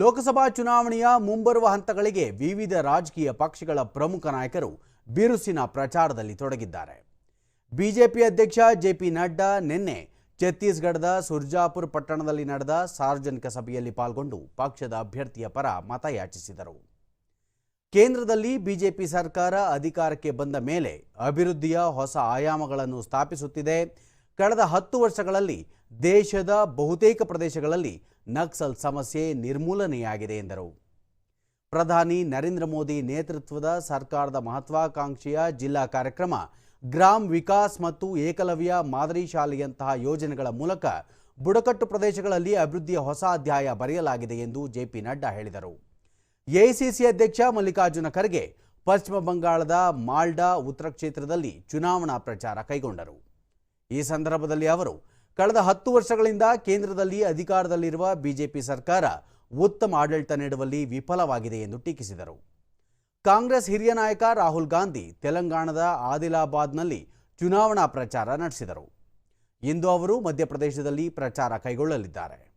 ಲೋಕಸಭಾ ಚುನಾವಣೆಯ ಮುಂಬರುವ ಹಂತಗಳಿಗೆ ವಿವಿಧ ರಾಜಕೀಯ ಪಕ್ಷಗಳ ಪ್ರಮುಖ ನಾಯಕರು ಬಿರುಸಿನ ಪ್ರಚಾರದಲ್ಲಿ ತೊಡಗಿದ್ದಾರೆ. ಬಿಜೆಪಿ ಅಧ್ಯಕ್ಷ ಜೆಪಿ ನಡ್ಡಾ ನಿನ್ನೆ ಛತ್ತೀಸ್ಗಢದ ಸುರ್ಜಾಪುರ್ ಪಟ್ಟಣದಲ್ಲಿ ನಡೆದ ಸಾರ್ವಜನಿಕ ಸಭೆಯಲ್ಲಿ ಪಾಲ್ಗೊಂಡು ಪಕ್ಷದ ಅಭ್ಯರ್ಥಿಯ ಪರ ಮತಯಾಚಿಸಿದರು ಕೇಂದ್ರದಲ್ಲಿ ಬಿಜೆಪಿ ಸರ್ಕಾರ ಅಧಿಕಾರಕ್ಕೆ ಬಂದ ಮೇಲೆ ಅಭಿವೃದ್ಧಿಯ ಹೊಸ ಆಯಾಮಗಳನ್ನು ಸ್ಥಾಪಿಸುತ್ತಿದೆ. ಕಳೆದ ಹತ್ತು ವರ್ಷಗಳಲ್ಲಿ ದೇಶದ ಬಹುತೇಕ ಪ್ರದೇಶಗಳಲ್ಲಿ ನಕ್ಸಲ್ ಸಮಸ್ಯೆ ನಿರ್ಮೂಲನೆಯಾಗಿದೆ ಎಂದರು. ಪ್ರಧಾನಿ ನರೇಂದ್ರ ಮೋದಿ ನೇತೃತ್ವದ ಸರ್ಕಾರದ ಮಹತ್ವಾಕಾಂಕ್ಷೆಯ ಜಿಲ್ಲಾ ಕಾರ್ಯಕ್ರಮ ಗ್ರಾಮ್ ವಿಕಾಸ್ ಮತ್ತು ಏಕಲವ್ಯ ಮಾದರಿ ಶಾಲೆಯಂತಹ ಯೋಜನೆಗಳ ಮೂಲಕ ಬುಡಕಟ್ಟು ಪ್ರದೇಶಗಳಲ್ಲಿ ಅಭಿವೃದ್ಧಿಯ ಹೊಸ ಅಧ್ಯಾಯ ಬರೆಯಲಾಗಿದೆ ಎಂದು ಜೆಪಿ ನಡ್ಡಾ ಹೇಳಿದರು. ಎಐಸಿಸಿ ಅಧ್ಯಕ್ಷ ಮಲ್ಲಿಕಾರ್ಜುನ ಖರ್ಗೆ ಪಶ್ಚಿಮ ಬಂಗಾಳದ ಮಾಲ್ಡಾ ಉತ್ತರ ಕ್ಷೇತ್ರದಲ್ಲಿ ಚುನಾವಣಾ ಪ್ರಚಾರ ಕೈಗೊಂಡರು. ಈ ಸಂದರ್ಭದಲ್ಲಿ ಅವರು, ಕಳೆದ ಹತ್ತು ವರ್ಷಗಳಿಂದ ಕೇಂದ್ರದಲ್ಲಿ ಅಧಿಕಾರದಲ್ಲಿರುವ ಬಿಜೆಪಿ ಸರ್ಕಾರ ಉತ್ತಮ ಆಡಳಿತ ನೀಡುವಲ್ಲಿ ವಿಫಲವಾಗಿದೆ ಎಂದು ಟೀಕಿಸಿದರು. ಕಾಂಗ್ರೆಸ್ ಹಿರಿಯ ನಾಯಕ ರಾಹುಲ್ ಗಾಂಧಿ ತೆಲಂಗಾಣದ ಆದಿಲಾಬಾದ್ನಲ್ಲಿ ಚುನಾವಣಾ ಪ್ರಚಾರ ನಡೆಸಿದರು. ಇಂದು ಅವರು ಮಧ್ಯಪ್ರದೇಶದಲ್ಲಿ ಪ್ರಚಾರ ಕೈಗೊಳ್ಳಲಿದ್ದಾರೆ.